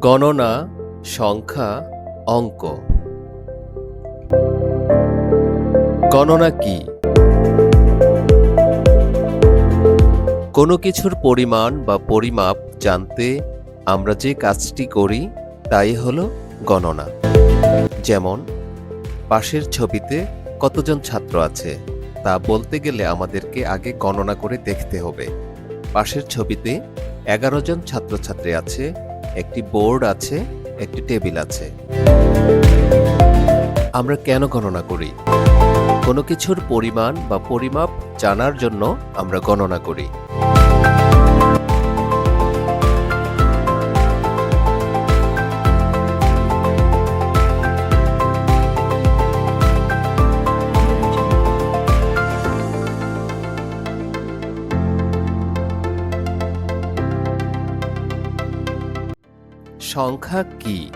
গণনা, সংখ্যা, অঙ্ক। গণনা কি? কোনো কিছুর পরিমাণ বা পরিমাপ জানতে আমরা যে কাজটি করি, তাই হলো গণনা। যেমন, পাশের ছবিতে কতজন ছাত্র আছে, তা বলতে গেলে আমাদেরকে আগে গণনা করে দেখতে হবে। পাশের ছবিতে এগারো জন ছাত্রছাত্রী আছে একটি বোর্ড আছে, একটি টেবিল আছে। আমরা কেন গণনা করি? কোনো কিছুর পরিমাণ বা পরিমাপ জানার জন্য আমরা গণনা করি। সংখ্যা কি?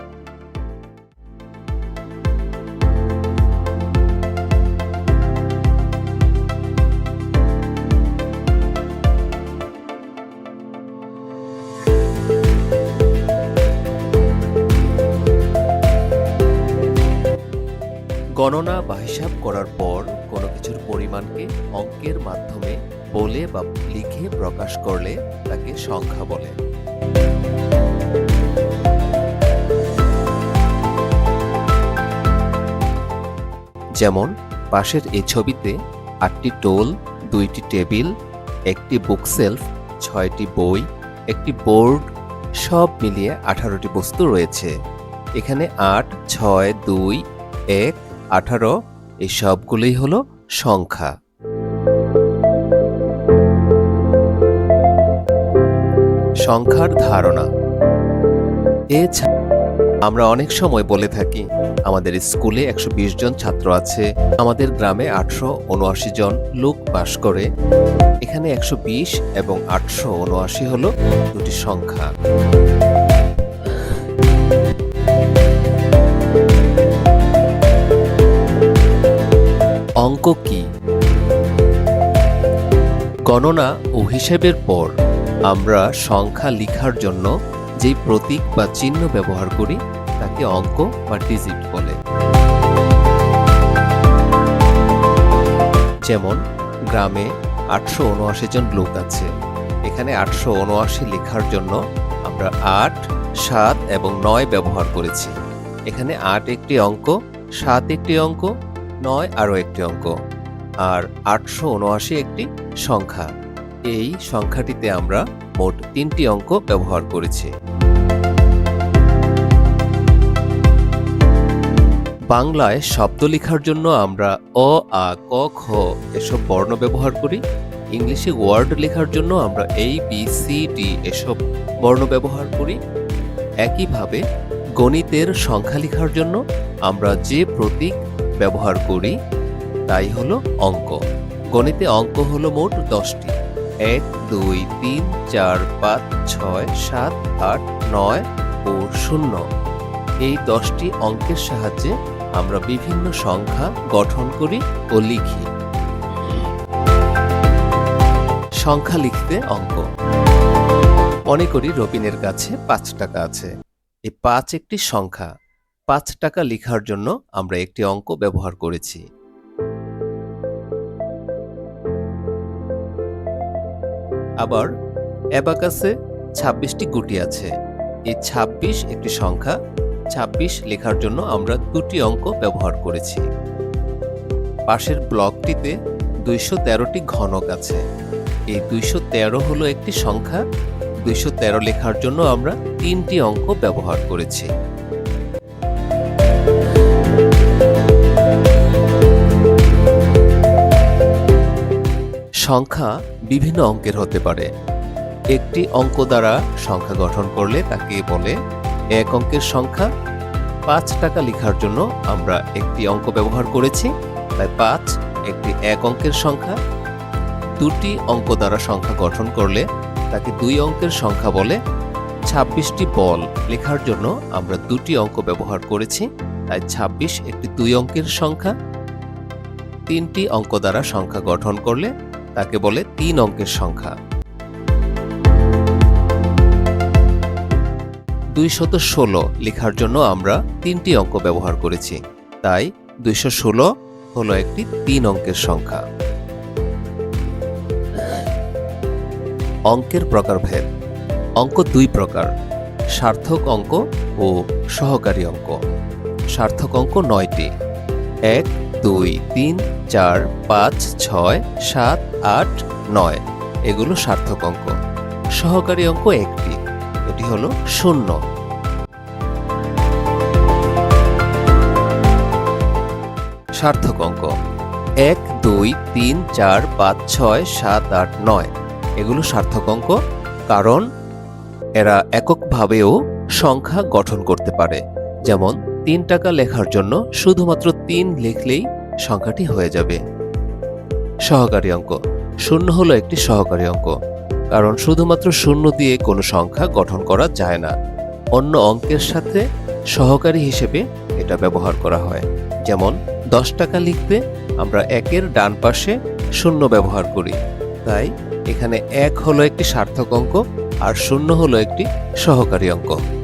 গণনা বা হিসাব করার পর কোনো কিছুর পরিমাণকে অঙ্কের মাধ্যমে বলে বা লিখে প্রকাশ করলে তাকে সংখ্যা বলে। যেমন, পাশের এই ছবিতে আটটি টোল, দুইটি টেবিল, একটি বুকসেলফ, ছয়টি বই, একটি বোর্ড, সব মিলিয়ে আঠারোটি বস্তু রয়েছে। এখানে আট, ছয়, দুই, এক, আঠারো, এই সবগুলোই হলো সংখ্যা। সংখ্যার ধারণা। এছাড়া আমরা অনেক সময় বলে থাকি, আমাদের স্কুলে একশো বিশ জন ছাত্র আছে, আমাদের গ্রামে আটশো উনআশি জন লোক বাস করে। এখানে একশো বিশ এবং আটশো উনআশি হলো দুটি সংখ্যা। অঙ্ক কি? গণনা ও হিসেবের পর আমরা সংখ্যা লিখার জন্য যেই প্রতীক বা চিহ্ন ব্যবহার করি তাকে অঙ্ক বা ডিজিট বলে। যেমন, গ্রামে আটশো উনআশি জন লোক আছে। এখানে আটশো উনআশি লেখার জন্য আমরা আট, সাত এবং নয় ব্যবহার করেছি। এখানে আট একটি অঙ্ক, সাত একটি অঙ্ক, নয় আরও একটি অঙ্ক। আর আটশো উনআশি একটি সংখ্যা। এই সংখ্যাটিতে আমরা মোট তিনটি অঙ্ক ব্যবহার করেছি। বাংলায় শব্দ লেখার জন্য আমরা অ, আ, ক, খ এসব বর্ণ ব্যবহার করি। ইংলিশে ওয়ার্ড লেখার জন্য আমরা এই বি, সি, ডি এসব বর্ণ ব্যবহার করি। একইভাবে গণিতের সংখ্যা লেখার জন্য আমরা যে প্রতীক ব্যবহার করি, তাই হলো অঙ্ক। গণিতে অঙ্ক হলো মোট দশটি। এক, দুই, তিন, চার, পাঁচ, ছয়, সাত, আট, নয়, ও শূন্য। এই দশটি অঙ্কের সাহায্যে আমরা বিভিন্ন সংখ্যা গঠন করি ও লিখি। সংখ্যা লিখতে অঙ্ক। মনে করি রবিনের কাছে পাঁচ টাকা আছে। এই পাঁচ একটি সংখ্যা। পাঁচ টাকা লিখার জন্য আমরা একটি অঙ্ক ব্যবহার করেছি। আবার অ্যাবাকাসে ছাব্বিশটি গুটি আছে। এই ছাব্বিশ একটি সংখ্যা ছাব্বিশ লেখার জন্য আমরা দুটি অঙ্ক ব্যবহার করেছি। পাশের ব্লকটিতে দুইশো তেরোটি ঘনক আছে। এই দুইশো তেরো হলো একটি সংখ্যা। দুইশো তেরো লেখার জন্য আমরা তিনটি অঙ্ক ব্যবহার করেছি। সংখ্যা বিভিন্ন অঙ্কের হতে পারে। একটি অঙ্ক দ্বারা সংখ্যা গঠন করলে তাকে বলে এক অঙ্কের সংখ্যা। পাঁচ টাকা লেখার জন্য আমরা একটি অঙ্ক ব্যবহার করেছি। তাই পাঁচ একটি এক অঙ্কের সংখ্যা। দুটি অঙ্ক দ্বারা সংখ্যা গঠন করলে তাকে দুই অঙ্কের সংখ্যা বলে ছাব্বিশটি বল লেখার জন্য আমরা দুটি অঙ্ক ব্যবহার করেছি। তাই ছাব্বিশ একটি দুই অঙ্কের সংখ্যা। তিনটি অঙ্ক দ্বারা সংখ্যা গঠন করলে তাকে বলে তিন অঙ্কের সংখ্যা। দুইশত ষোলো লেখার জন্য আমরা তিনটি অঙ্ক ব্যবহার করেছি। তাই দুইশো ষোলো হলো একটি তিন অঙ্কের সংখ্যা। অঙ্কের প্রকারভেদ। অঙ্ক দুই প্রকার, সার্থক অঙ্ক ও সহকারী অঙ্ক। সার্থক অঙ্ক নয়টি। এক, দুই, তিন, চার, পাঁচ, ছয়, সাত, আট, নয়, এগুলো সার্থক অঙ্ক। সহকারী অঙ্ক একটি। এটি হলো শূন্য। সার্থক অঙ্ক। এক, দুই, তিন, চার, পাঁচ, ছয়, সাত, আট, নয়। এগুলো সার্থক অঙ্ক, কারণ এরা এককভাবেও সংখ্যা গঠন করতে পারে। যেমন, তিন টাকা লেখার জন্য শুধুমাত্র তিন লিখলেই সংখ্যাটি হয়ে যাবে। সহকারী অঙ্ক। শূন্য হলো একটি সহকারী অঙ্ক। কারণ শুধুমাত্র শূন্য দিয়ে কোনো সংখ্যা গঠন করা যায় না। অন্য অঙ্কের সাথে সহকারী হিসেবে এটা ব্যবহার করা হয়। যেমন, দশ টাকা লিখতে আমরা একের ডান পাশে শূন্য ব্যবহার করি। তাই এখানে এক হলো একটি সার্থক অঙ্ক আর শূন্য হলো একটি সহকারী অঙ্ক।